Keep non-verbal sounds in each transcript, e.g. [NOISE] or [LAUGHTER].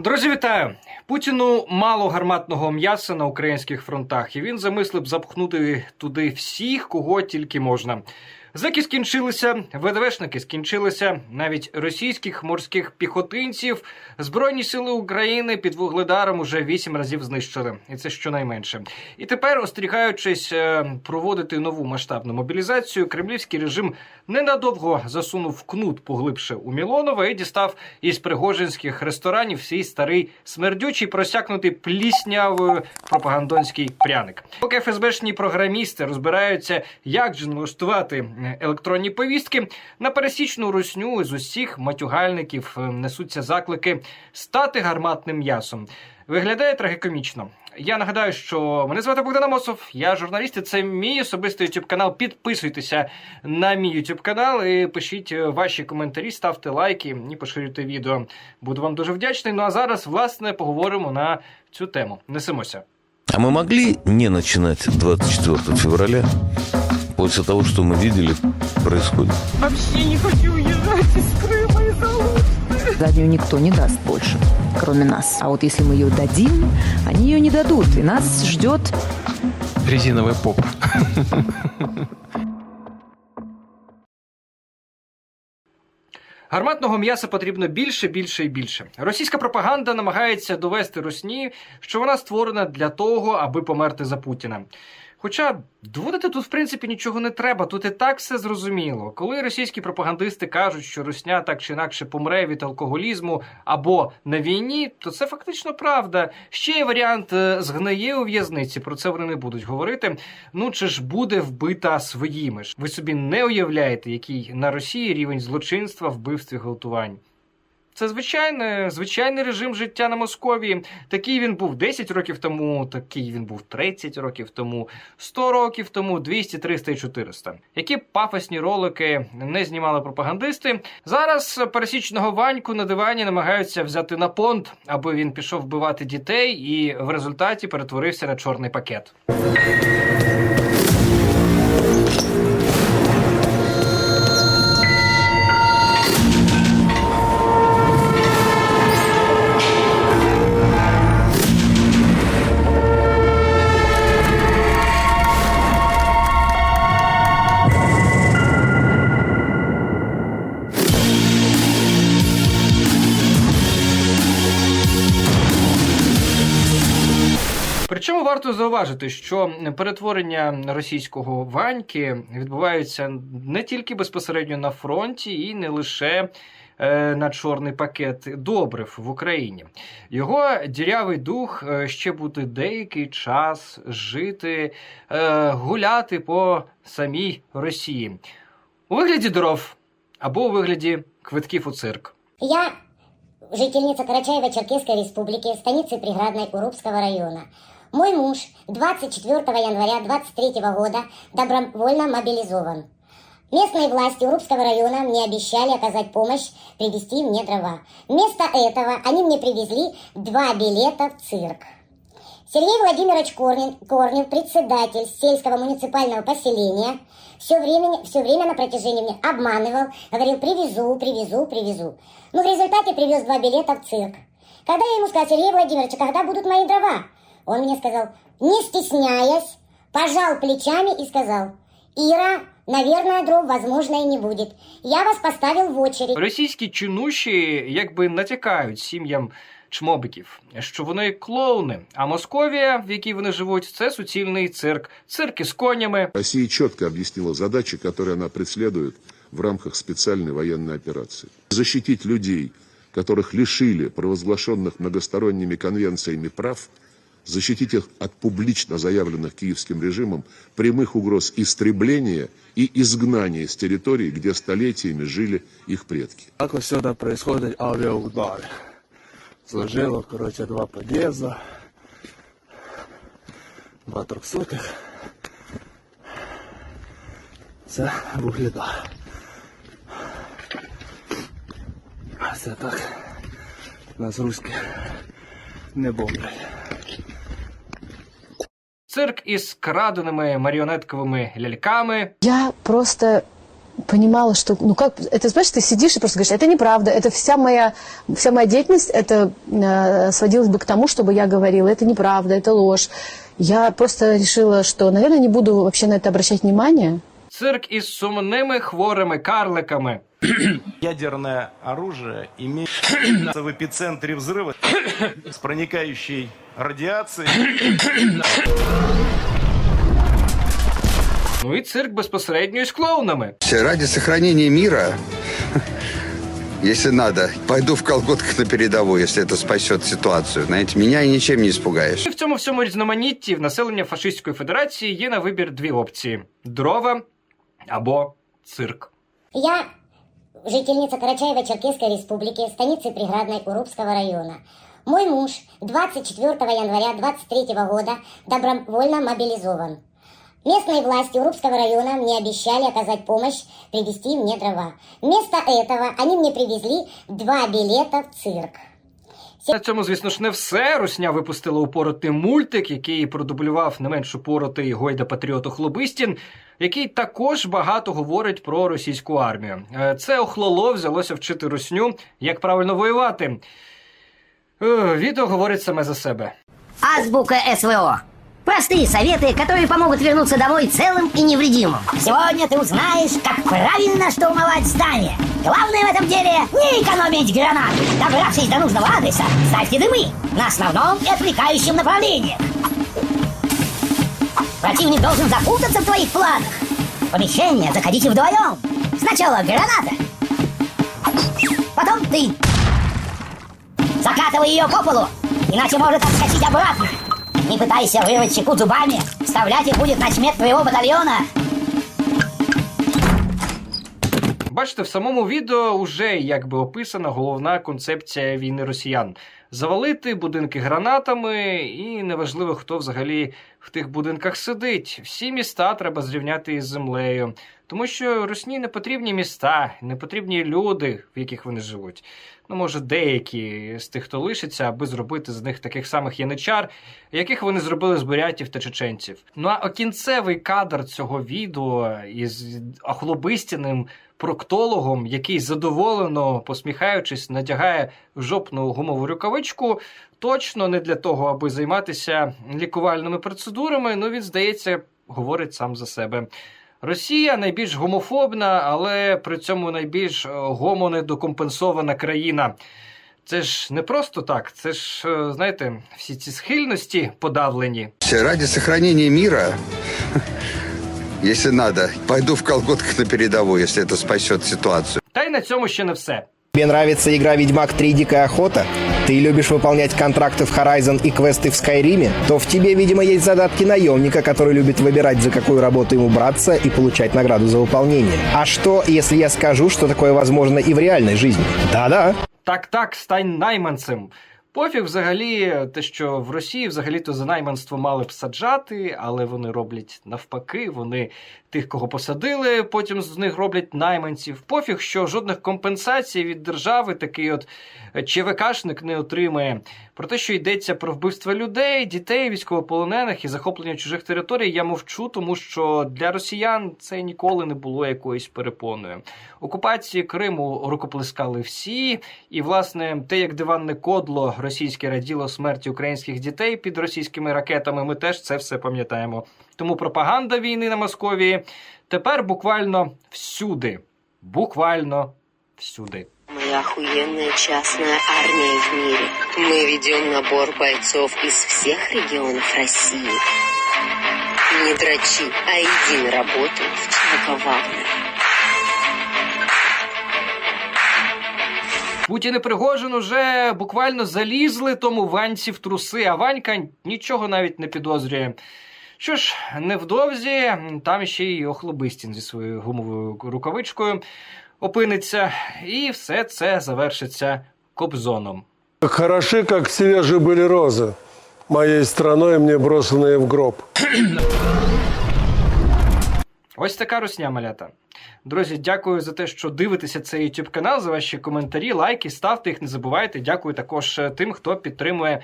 Друзі, вітаю! Путіну мало гарматного м'яса на українських фронтах, і він замислив запхнути туди всіх, кого тільки можна. Зеки скінчилися, ВДВшники скінчилися, навіть російських морських піхотинців збройні сили України під вугледаром уже вісім разів знищили, і це щонайменше. І тепер, остерігаючись е, проводити нову масштабну мобілізацію, кремлівський режим ненадовго засунув кнут поглибше у Мілонова і дістав із пригожинських ресторанів свій старий смердючий просякнутий пліснявою пропагандонський пряник. Поки ФСБшні програмісти розбираються, як же налаштувати електронні повістки, на пересічну русню з усіх матюгальників е, несуться заклики стати гарматним м'ясом. Виглядає трагікомічно. Я нагадаю, що мене звати Богдан Амосов, я журналіст, і це мій особистий youtube канал. Підписуйтеся на мій youtube канал і пишіть е, ваші коментарі, ставте лайки і поширюйте відео. Буду вам дуже вдячний. Ну а зараз, власне, поговоримо на цю тему. Несемося. А мы могли не начинать 24 февраля после того, что мы видели происходит? Вообще не хочу уезжать из Крыма из Алушты. Заднюю никто не даст больше, кроме нас. А вот если мы ее дадим, они ее не дадут. И нас ждет резиновая попа. Гарматного м'яса потрібно більше, більше і більше. Російська пропаганда намагається довести Росні, що вона створена для того, аби померти за Путіна. Хоча доводити тут, в принципі, нічого не треба, тут і так все зрозуміло. Коли російські пропагандисти кажуть, що Русня так чи інакше помре від алкоголізму або на війні, то це фактично правда. Ще є варіант е, згниє у в'язниці. Про це вони не будуть говорити. Ну чи ж буде вбита своїми ж? Ви собі не уявляєте, який на Росії рівень злочинства, вбивств і гвалтувань. Це звичайне, звичайний режим життя на Московії. Такий він був 10 років тому, такий він був 30 років тому, 100 років тому, 200, 300 і 400. Які пафосні ролики не знімали пропагандисти. Зараз пересічного ваньку на дивані намагаються взяти на понт, аби він пішов вбивати дітей і в результаті перетворився на чорний пакет. Варто зауважити, що перетворення російського ваньки відбувається не тільки безпосередньо на фронті і не лише е, на чорний пакет добрив в Україні. Його дірявий дух е, ще буде деякий час жити, е, гуляти по самій Росії у вигляді дров або у вигляді квитків у цирк. Я жительница Карачаево-Черкесской республики, станицы Приградной Урупского района. Мой муж 24 января 23 года добровольно мобилизован. Местные власти Урупского района мне обещали оказать помощь, привезти мне дрова. Вместо этого они мне привезли два билета в цирк. Сергей Владимирович Корнин, Корнев, председатель сельского муниципального поселения, все время, все время на протяжении мне обманывал, говорил привезу, привезу, привезу. Ну, в результате привез два билета в цирк. Когда я ему сказал, Сергей Владимирович, а когда будут мои дрова? Он мне сказал, не стесняясь, пожал плечами и сказал, Ира, наверное, дров, возможно, и не будет. Я вас поставил в очередь. Російські чинуші якби натякають сім'ям чмобиків, що вони клоуни. А Московія, в якій вони живуть, це суцільний цирк, цирки з конями. Россия четко объяснила задачи, которые она преследует в рамках специальной военной операции. Защитить людей, которых лишили провозглашенных многосторонними конвенциями прав, защитить их от публично заявленных киевским режимом прямых угроз истребления и изгнания с территорий, где столетиями жили их предки. Так ось сюди происходять авіаудари. Сложило, коротше, два під'їзди, два трьохсотих. Це вугледар. А це так. Нас руські не бомблять. Цирк із краденими маріонетковими ляльками, Я просто понимала, что, ну как, это, знаешь, ты сидишь и просто говоришь, это неправда, это вся моя, вся моя деятельность, это э, сводилась бы к тому, чтобы я говорила, это неправда, это ложь. Я просто решила, что, наверное, не буду вообще на это обращать внимание. Цирк із сумними хворими карликами. [CLEARS THROAT] Ядерное оружие имеет в эпицентре взрыва с проникающей радиацией. [CLEARS THROAT] Ну і цирк безпосередньо із клоунами. Ради сохранения мира, если надо, пойду в колготках на передовую, если это спасет ситуацию. Знаете, меня ничем не испугаешь. І в цьому всьому різноманітті в населення Фашистської Федерації є на вибір дві опції: дрова або цирк. Я жительница Карачаево-Черкесской республики, станицы Приградной Урупского района. Мой муж 24 января 23 года добровольно мобилизован. Местные власти Урупского района мне обещали оказать помощь, привезти мне дрова. Вместо этого они мне привезли два билета в цирк. На цьому, звісно ж, не все. Русня випустила упоротий мультик, який продублював не менш упоротий гойда патріоту Хлобистін, який також багато говорить про російську армію. Е, Це охлоло взялося вчити русню, як правильно воювати. Е, Відео говорить саме за себе. Азбука СВО. Простые советы, которые помогут вернуться домой целым и невредимым. Сегодня ты узнаешь, как правильно штурмовать здание. Главное в этом деле не экономить гранаты. Добравшись до нужного адреса, ставьте дымы на основном и отвлекающем направлениях. Противник должен запутаться в твоих планах. В помещение заходите вдвоем. Сначала граната, потом ты. Закатывай ее по полу, иначе может отскочить обратно. Не пытайся вырвать чеку зубами, вставлять их будет начмет твоего батальона. Бачите, в самому відео вже якби описана головна концепція війни росіян: завалити будинки гранатами, і неважливо, хто взагалі в тих будинках сидить. Всі міста треба зрівняти із землею, тому що Росні не потрібні міста, не потрібні люди, в яких вони живуть. Ну, може, деякі з тих, хто лишиться, аби зробити з них таких самих яничар, яких вони зробили з бурятів та чеченців. Ну а кінцевий кадр цього відео із охлобистяним проктологом, який задоволено посміхаючись, надягає жопну гумову рукавичку, точно не для того, аби займатися лікувальними процедурами. Ну він здається, говорить сам за себе. Росія найбільш гомофобна, але при цьому найбільш е, гомонедокомпенсована країна. Це ж не просто так, це ж, е, знаєте, всі ці схильності подавлені. Ради сохранения мира, если надо, пойду в колготках на передовую, если это спасет ситуацию. Та й на цьому ще не все. Тебе нравится игра «Ведьмак 3. Дикая охота»? Ты любишь выполнять контракты в Horizon и квесты в Скайриме? То в тебе, видимо, есть задатки наемника, который любит выбирать, за какую работу ему браться и получать награду за выполнение. А что, если я скажу, что такое возможно и в реальной жизни? Да-да. Так, так, стань найманцем. Пофіг взагалі, те, що в Росії взагалі-то за найманство мали б саджати, але вони роблять навпаки, вони тих, кого посадили, потім з них роблять найманців. Пофіг, що жодних компенсацій від держави такий от ЧВКшник не отримає. Про те, що йдеться про вбивство людей, дітей, військовополонених і захоплення чужих територій, я мовчу, тому що для росіян це ніколи не було якоюсь перепоною. Окупації Криму рукоплескали всі, і власне те, як диванне кодло російське раділо смерті українських дітей під російськими ракетами, ми теж це все пам'ятаємо. Тому пропаганда війни на Московії тепер буквально всюди. Буквально всюди. Мы охуенная частная армия в мире. Мы ведем набор бойцов из всех регионов России. Не дрочи, а иди на работу в ЧВК Путін і Пригожин уже буквально залізли тому Ваньці в труси, а Ванька нічого навіть не підозрює. Що ж, невдовзі там ще й Охлобистін зі своєю гумовою рукавичкою опиниться, і все це завершиться кобзоном. Хороши, как свежие были розы, моей страной мне брошенные в гроб. Ось така русня малята. Друзі, дякую за те, що дивитеся цей YouTube канал, за ваші коментарі, лайки, ставте їх, не забувайте. Дякую також е, тим, хто підтримує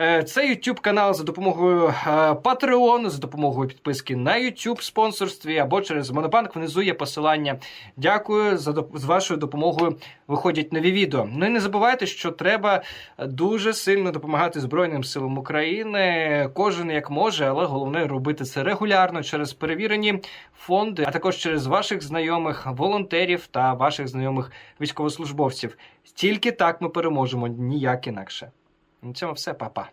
е, цей YouTube канал за допомогою е, Patreon, за допомогою підписки на YouTube спонсорстві або через Монобанк. Внизу є посилання. Дякую за доп- з вашою допомогою. Виходять нові відео. Ну і не забувайте, що треба дуже сильно допомагати Збройним силам України. Кожен як може, але головне робити це регулярно через перевірені фонди, а також через ваших знайомих волонтерів та ваших знайомих військовослужбовців. Тільки так ми переможемо, ніяк інакше. На цьому все, па-па.